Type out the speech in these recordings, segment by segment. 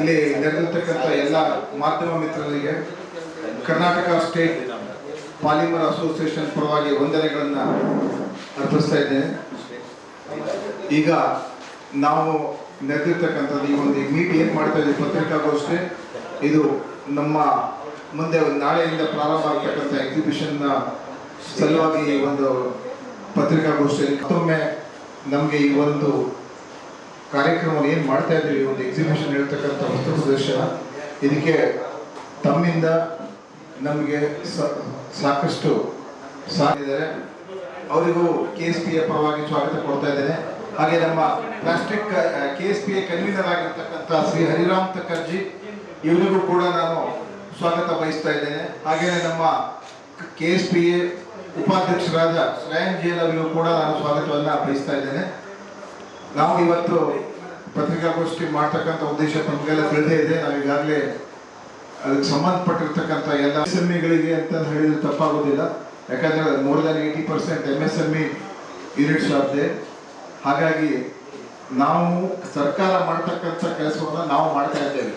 ಇಲ್ಲಿ ನೆರೆದಿರ್ತಕ್ಕಂಥ ಎಲ್ಲ ಮಾಧ್ಯಮ ಮಿತ್ರರಿಗೆ ಕರ್ನಾಟಕ ಸ್ಟೇಟ್ ಪಾಲಿಮರ್ ಅಸೋಸಿಯೇಷನ್ ಪರವಾಗಿ ವಂದನೆಗಳನ್ನು ಅರ್ಪಿಸ್ತಾ ಇದ್ದೇನೆ. ಈಗ ನಾವು ನೆರೆದಿರ್ತಕ್ಕಂಥದ್ದು ಈ ಒಂದು ಮೀಟ್ ಏನು ಮಾಡ್ತಾ ಇದ್ದೀವಿ? ಪತ್ರಿಕಾಗೋಷ್ಠಿ. ಇದು ನಮ್ಮ ಮುಂದೆ ನಾಳೆಯಿಂದ ಪ್ರಾರಂಭ ಆಗ್ತಕ್ಕಂಥ ಎಕ್ಸಿಬಿಷನ್ನ ಸಲುವಾಗಿ ಈ ಒಂದು ಪತ್ರಿಕಾಗೋಷ್ಠಿಯಲ್ಲಿ ಮತ್ತೊಮ್ಮೆ ನಮಗೆ ಈ ಒಂದು ಕಾರ್ಯಕ್ರಮ ಏನು ಮಾಡ್ತಾ ಇದ್ದೀವಿ ಒಂದು ಎಕ್ಸಿಬಿಷನ್ ಹೇಳ್ತಕ್ಕಂಥ ವಸ್ತು ಪ್ರದರ್ಶನ. ಇದಕ್ಕೆ ತಮ್ಮಿಂದ ನಮಗೆ ಸಾಕಷ್ಟು ಸಾಧಿದ್ದಾರೆ ಅವರಿಗೂ ಕೆ ಎಸ್ ಪಿ ಎ ಪರವಾಗಿ ಸ್ವಾಗತ ಕೊಡ್ತಾ ಇದ್ದೇನೆ. ಹಾಗೆ ನಮ್ಮ plastic K S P A convener ಆಗಿರ್ತಕ್ಕಂಥ ಶ್ರೀ ಹರಿರಾಮ್ ತಕರ್ಜಿ ಇವರಿಗೂ ಕೂಡ ನಾನು ಸ್ವಾಗತ ಬಯಸ್ತಾ ಇದ್ದೇನೆ. ಹಾಗೆಯೇ ನಮ್ಮ ಕೆ ಎಸ್ ಪಿ ಎ ಉಪಾಧ್ಯಕ್ಷರಾದ ಸ್ವಯಂ ಜೇಲ್ ಅವರಿಗೂ ಕೂಡ ನಾನು ಸ್ವಾಗತವನ್ನು ಬಯಸ್ತಾ ಇದ್ದೇನೆ. ನಾವು ಇವತ್ತು ಪತ್ರಿಕಾಗೋಷ್ಠಿ ಮಾಡ್ತಕ್ಕಂಥ ಉದ್ದೇಶ ನಮಗೆಲ್ಲ ತಿಳಿದೇ ಇದೆ. ನಾವು ಈಗಾಗಲೇ ಅದಕ್ಕೆ ಸಂಬಂಧಪಟ್ಟಿರ್ತಕ್ಕಂಥ ಎಲ್ಲ ಎಸ್ ಎಂ ಇಗಳಿಗೆ ಅಂತ ಹೇಳಿದ್ರೆ ತಪ್ಪಾಗೋದಿಲ್ಲ. ಯಾಕಂದ್ರೆ more than eighty percent M S M E units ಆಗಿದೆ. ಹಾಗಾಗಿ ನಾವು ಸರ್ಕಾರ ಮಾಡ್ತಕ್ಕಂಥ ಕೆಲಸವನ್ನು ನಾವು ಮಾಡ್ತಾ ಇದ್ದೇವೆ.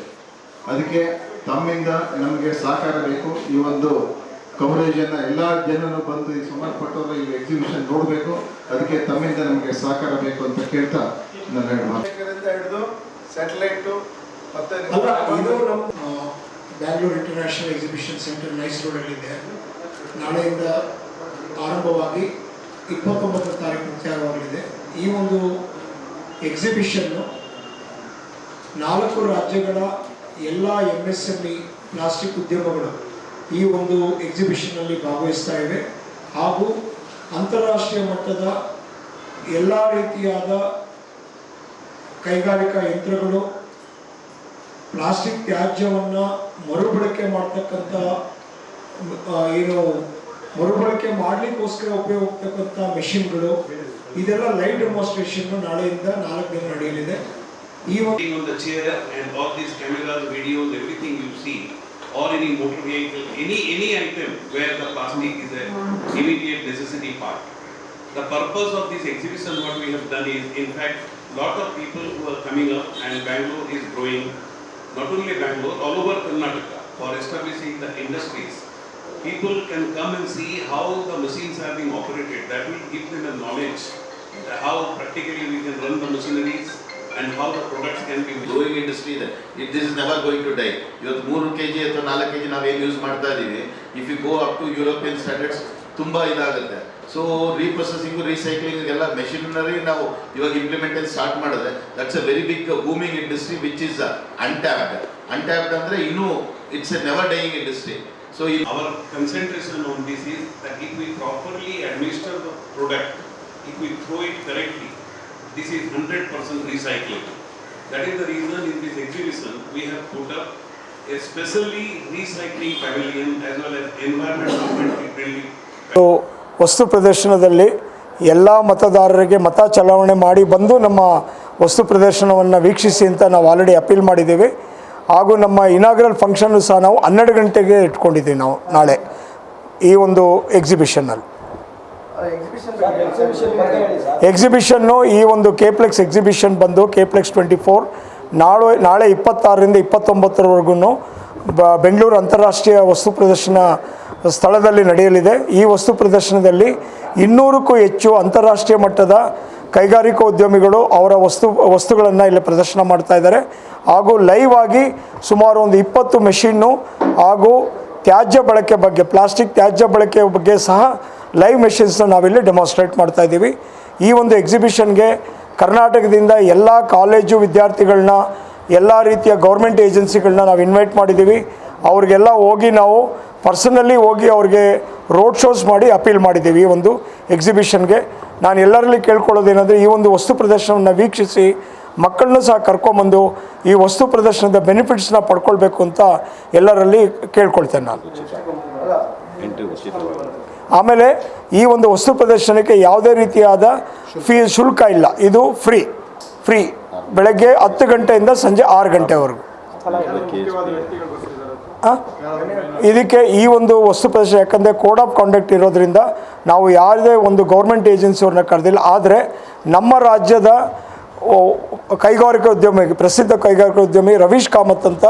ಅದಕ್ಕೆ ತಮ್ಮಿಂದ ನಮಗೆ ಸಹಕಾರ ಬೇಕು. ಈ ಒಂದು ಕವರೇಜನ್ನು ಎಲ್ಲ ಜನರು ಬಂದು ಈ ಸಂಬಂಧಪಟ್ಟವರು ಈ ಎಕ್ಸಿಬಿಷನ್ ನೋಡಬೇಕು. ಅದಕ್ಕೆ ತಮ್ಮಿಂದ ನಮಗೆ ಸಹಕಾರ ಬೇಕು ಅಂತ ಕೇಳ್ತಾ ನಾನು ಹೇಳ್ಬೋದು. ಹಿಡಿದು ಸ್ಯಾಟಲೈಟು ಮತ್ತೆ ಅಲ್ಲ ಇದು ನಮ್ಮ Bangalore international exhibition centre NICE ರೋಡಲ್ಲಿದೆ ನಾಳೆಯಿಂದ ಆರಂಭವಾಗಿ ಇಪ್ಪತ್ತೊಂಬತ್ತು ತಾರೀಕು ಮುಕ್ತಾಯವಾಗಲಿದೆ ಈ ಒಂದು ಎಕ್ಸಿಬಿಷನ್ನು ನಾಲ್ಕು ರಾಜ್ಯಗಳ ಎಲ್ಲ M S M E plastic ಉದ್ಯಮಗಳು ಈ ಒಂದು ಎಕ್ಸಿಬಿಷನ್ನಲ್ಲಿ ಭಾಗವಹಿಸ್ತಾ ಇವೆ. ಹಾಗೂ ಅಂತಾರಾಷ್ಟ್ರೀಯ ಮಟ್ಟದ ಎಲ್ಲ ರೀತಿಯಾದ ಕೈಗಾರಿಕಾ ಯಂತ್ರಗಳು ಪ್ಲಾಸ್ಟಿಕ್ ತ್ಯಾಜ್ಯವನ್ನು ಮರುಬಳಕೆ ಮಾಡ್ತಕ್ಕಂಥ ಏನು ಮರುಬಳಕೆ ಮಾಡಲಿಕ್ಕೋಸ್ಕರ ಉಪಯೋಗ ಮೆಷಿನ್ಗಳು ಇದೆಲ್ಲ ಲೈವ್ ಡೆಮಾನ್ಸ್ಟ್ರೇಷನ್ ನಾಳೆಯಿಂದ ನಾಲ್ಕು ದಿನ ನಡೆಯಲಿದೆ. Even on the chair and all these cameras, videos, everything you see, or any motor vehicle, any any item where the plastic is an immediate necessity part. The purpose of this exhibition, what we have done is, in fact, lot of people who are coming up, and Bangalore is growing. Not only Bangalore, all over Karnataka for establishing the industries. People can come and see how the machines are being operated. That will give them a knowledge how practically we can run the machineries and how the products can be growing industry ಇದೆ. It this is never going to die ಇವತ್ತು ಮೂರು K G ಅಥವಾ ನಾಲ್ಕು K G ನಾವೇನು use ಮಾಡ್ತಾ ಇದ್ದೀವಿ if you go up to European standards ತುಂಬ ಇದಾಗುತ್ತೆ. ಸೊ ರೀಪ್ರೊಸೆಸಿಂಗು ರೀಸೈಕ್ಲಿಂಗ್ ಎಲ್ಲ ಮೆಷಿನರಿ ನಾವು ಇವಾಗ ಇಂಪ್ಲಿಮೆಂಟೇಷನ್ ಸ್ಟಾರ್ಟ್ ಮಾಡಿದ್ರೆ that's a very big booming industry which is untapped untapped ಅಂದರೆ ಇನ್ನೂ it's a never dying industry so ಈ Our concentration on this is that if we properly administer the product, if we throw it correctly, this is hundred percent recycling. That is the reason in this exhibition, we have put up a specially recycling pavilion as well as environmental friendly ಇದು ವಸ್ತು ಪ್ರದರ್ಶನದಲ್ಲಿ ಎಲ್ಲ ಮತದಾರರಿಗೆ ಮತ ಚಲಾವಣೆ ಮಾಡಿ ಬಂದು ನಮ್ಮ ವಸ್ತು ಪ್ರದರ್ಶನವನ್ನು ವೀಕ್ಷಿಸಿ ಅಂತ ನಾವು ಆಲ್ರೆಡಿ ಅಪೀಲ್ ಮಾಡಿದ್ದೀವಿ ಹಾಗೂ ನಮ್ಮ ಇನಾಗ್ರಲ್ ಫಂಕ್ಷನ್ನು ಸಹ ನಾವು ಹನ್ನೆರಡು ಗಂಟೆಗೆ ಇಟ್ಕೊಂಡಿದ್ದೀವಿ ನಾವು ನಾಳೆ ಈ ಒಂದು ಎಕ್ಸಿಬಿಷನ್ನಲ್ಲಿ ಎಕ್ಸಿಬಿಷನ್ನು ಈ ಒಂದು ಕೆಪ್ಲೆಕ್ಸ್ ಎಕ್ಸಿಬಿಷನ್ ಬಂದು ಕೆಪ್ಲೆಕ್ಸ್ ಟ್ವೆಂಟಿ ಫೋರ್ ನಾಳೆ ನಾಳೆ ಇಪ್ಪತ್ತಾರರಿಂದ ಇಪ್ಪತ್ತೊಂಬತ್ತರವರೆಗೂ ಬ ಬೆಂಗಳೂರು ಅಂತಾರಾಷ್ಟ್ರೀಯ ವಸ್ತು ಪ್ರದರ್ಶನ ಸ್ಥಳದಲ್ಲಿ ನಡೆಯಲಿದೆ. ಈ ವಸ್ತು ಪ್ರದರ್ಶನದಲ್ಲಿ ಇನ್ನೂರಕ್ಕೂ ಹೆಚ್ಚು ಅಂತಾರಾಷ್ಟ್ರೀಯ ಮಟ್ಟದ ಕೈಗಾರಿಕಾ ಉದ್ಯಮಿಗಳು ಅವರ ವಸ್ತು ವಸ್ತುಗಳನ್ನು ಇಲ್ಲಿ ಪ್ರದರ್ಶನ ಮಾಡ್ತಾ ಇದ್ದಾರೆ. ಹಾಗೂ ಲೈವ್ ಆಗಿ ಸುಮಾರು ಒಂದು ಇಪ್ಪತ್ತು ಮೆಷಿನ್ನು ಹಾಗೂ ತ್ಯಾಜ್ಯ ಬಳಕೆ ಬಗ್ಗೆ, ಪ್ಲಾಸ್ಟಿಕ್ ತ್ಯಾಜ್ಯ ಬಳಕೆ ಬಗ್ಗೆ ಸಹ ಲೈವ್ ಮೆಷಿನ್ಸ್ನ ನಾವಿಲ್ಲಿ ಡೆಮಾನ್ಸ್ಟ್ರೇಟ್ ಮಾಡ್ತಾ ಇದ್ದೀವಿ. ಈ ಒಂದು ಎಕ್ಸಿಬಿಷನ್ಗೆ ಕರ್ನಾಟಕದಿಂದ ಎಲ್ಲ ಕಾಲೇಜು ವಿದ್ಯಾರ್ಥಿಗಳನ್ನ ಎಲ್ಲ ರೀತಿಯ ಗೌರ್ಮೆಂಟ್ ಏಜೆನ್ಸಿಗಳನ್ನ ನಾವು ಇನ್ವೈಟ್ ಮಾಡಿದ್ದೀವಿ. ಅವ್ರಿಗೆಲ್ಲ ಹೋಗಿ ನಾವು ಪರ್ಸನಲಿ ಹೋಗಿ ಅವ್ರಿಗೆ ರೋಡ್ ಶೋಸ್ ಮಾಡಿ ಅಪೀಲ್ ಮಾಡಿದ್ದೀವಿ ಈ ಒಂದು ಎಕ್ಸಿಬಿಷನ್ಗೆ ನಾನು ಎಲ್ಲರಲ್ಲಿ ಕೇಳ್ಕೊಳ್ಳೋದೇನೆಂದರೆ ಈ ಒಂದು ವಸ್ತು ಪ್ರದರ್ಶನವನ್ನು ವೀಕ್ಷಿಸಿ ಮಕ್ಕಳನ್ನೂ ಸಹ ಕರ್ಕೊಂಬಂದು ಈ ವಸ್ತು ಪ್ರದರ್ಶನದ ಬೆನಿಫಿಟ್ಸ್ನ ಪಡ್ಕೊಳ್ಬೇಕು ಅಂತ ಎಲ್ಲರಲ್ಲಿ ಕೇಳ್ಕೊಳ್ತೇನೆ ನಾನು. ಆಮೇಲೆ ಈ ಒಂದು ವಸ್ತು ಪ್ರದರ್ಶನಕ್ಕೆ ಯಾವುದೇ ರೀತಿಯಾದ ಫೀ ಶುಲ್ಕ ಇಲ್ಲ. ಇದು ಫ್ರೀ. ಫ್ರೀ. ಬೆಳಗ್ಗೆ ಹತ್ತು ಗಂಟೆಯಿಂದ ಸಂಜೆ ಆರು ಗಂಟೆವರೆಗೂ? ಇದಕ್ಕೆ ಈ ಒಂದು ವಸ್ತು ಪ್ರದರ್ಶನ ಯಾಕಂದರೆ ಕೋಡ್ ಆಫ್ ಕಾಂಡಕ್ಟ್ ಇರೋದ್ರಿಂದ ನಾವು ಯಾವುದೇ ಒಂದು ಗೌರ್ಮೆಂಟ್ ಏಜೆನ್ಸಿಯವ್ರನ್ನ ಕರೆದಿಲ್ಲ. ಆದರೆ ನಮ್ಮ ರಾಜ್ಯದ ಕೈಗಾರಿಕಾ ಉದ್ಯಮಿ ಪ್ರಸಿದ್ಧ ಕೈಗಾರಿಕಾ ಉದ್ಯಮಿ ರವೀಶ್ ಕಾಮತ್ ಅಂತ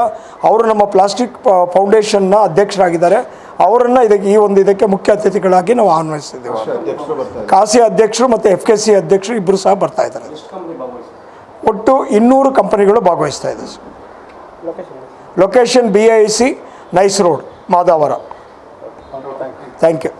ಅವರು ನಮ್ಮ ಪ್ಲಾಸ್ಟಿಕ್ ಫೌಂಡೇಶನ್ನ ಅಧ್ಯಕ್ಷರಾಗಿದ್ದಾರೆ. ಅವರನ್ನು ಇದಕ್ಕೆ ಈ ಒಂದು ಇದಕ್ಕೆ ಮುಖ್ಯ ಅತಿಥಿಗಳಾಗಿ ನಾವು ಆಹ್ವಾನಿಸಿದ್ದೇವೆ ಕಾಸಿ ಅಧ್ಯಕ್ಷರು ಮತ್ತು ಎಫ್ ಕೆ ಸಿ ಅಧ್ಯಕ್ಷರು ಇಬ್ಬರು ಸಹ ಬರ್ತಾ ಇದ್ದಾರೆ. ಒಟ್ಟು ಇನ್ನೂರು ಕಂಪನಿಗಳು ಭಾಗವಹಿಸ್ತಾ ಇದೆ. Sir location B I C NICE road Madavara. Thank you